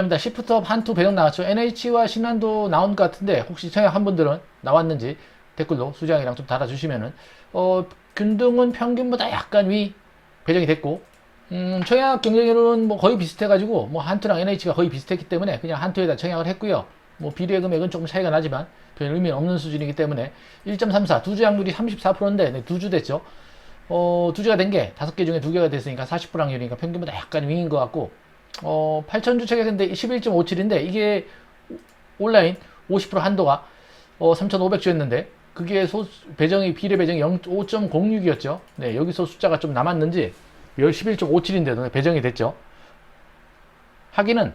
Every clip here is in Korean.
입니다. 시프트업 한투 배정 나왔죠. NH와 신한도 나온 것 같은데 혹시 청약한 분들은 나왔는지 댓글로 수장이랑 좀 달아주시면은 어, 균등은 평균보다 약간 위 배정이 됐고 음, 청약 경쟁률은 뭐 거의 비슷해가지고 뭐 한투랑 NH가 거의 비슷했기 때문에 그냥 한투에다 청약을 했고요. 뭐 비례 금액은 조금 차이가 나지만 별 의미는 없는 수준이기 때문에 1.34 두주 확률이 34%인데 네, 두주 됐죠. 어, 두 주가 된 게 다섯 개 중에 두 개가 됐으니까 40% 확률이니까 평균보다 약간 위인 것 같고 어, 8,000주 체결했는데 11.57인데 이게 온라인 50% 한도가 어, 3,500주였는데 그게 소, 배정이 비례 배정이 5.06이었죠. 네, 여기서 숫자가 좀 남았는지 11.57인데도 배정이 됐죠. 하기는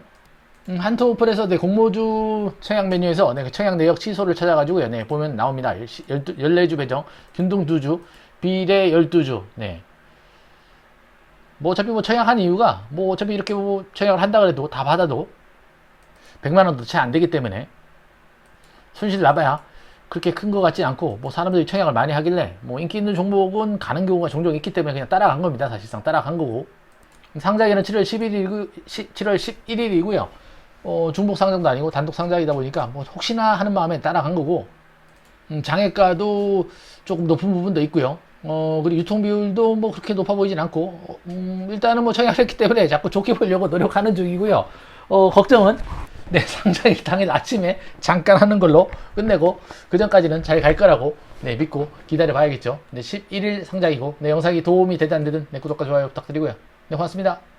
음, 한토 오플에서 네, 공모주 청약 메뉴에서 네, 그 청약 내역 취소를 찾아가지고 네, 보면 나옵니다. 12, 14주 배정, 균등 2주, 비례 12주. 네. 뭐 어차피 뭐 청약한 이유가 뭐 어차피 이렇게 뭐 청약을 한다 그래도 다 받아도 100만 원도 채 안 되기 때문에 손실 나봐야 그렇게 큰 것 같지 않고 뭐 사람들이 청약을 많이 하길래 뭐 인기 있는 종목은 가는 경우가 종종 있기 때문에 그냥 따라간 겁니다. 사실상 따라간 거고 상장일은 7월 11일 7월 11일이고요. 어, 중복 상장도 아니고 단독 상장이다 보니까 뭐 혹시나 하는 마음에 따라간 거고 음, 장애가도 조금 높은 부분도 있고요. 어, 그리고 유통 비율도 뭐 그렇게 높아 보이진 않고, 어, 음, 일단은 뭐 청약을 했기 때문에 자꾸 좋게 보려고 노력하는 중이고요. 어, 걱정은, 네, 상장일 당일 아침에 잠깐 하는 걸로 끝내고, 그 전까지는 잘 갈 거라고, 네, 믿고 기다려 봐야겠죠. 네, 11일 상장이고, 네, 영상이 도움이 되든 안 되든, 네, 구독과 좋아요 부탁드리고요. 네, 고맙습니다.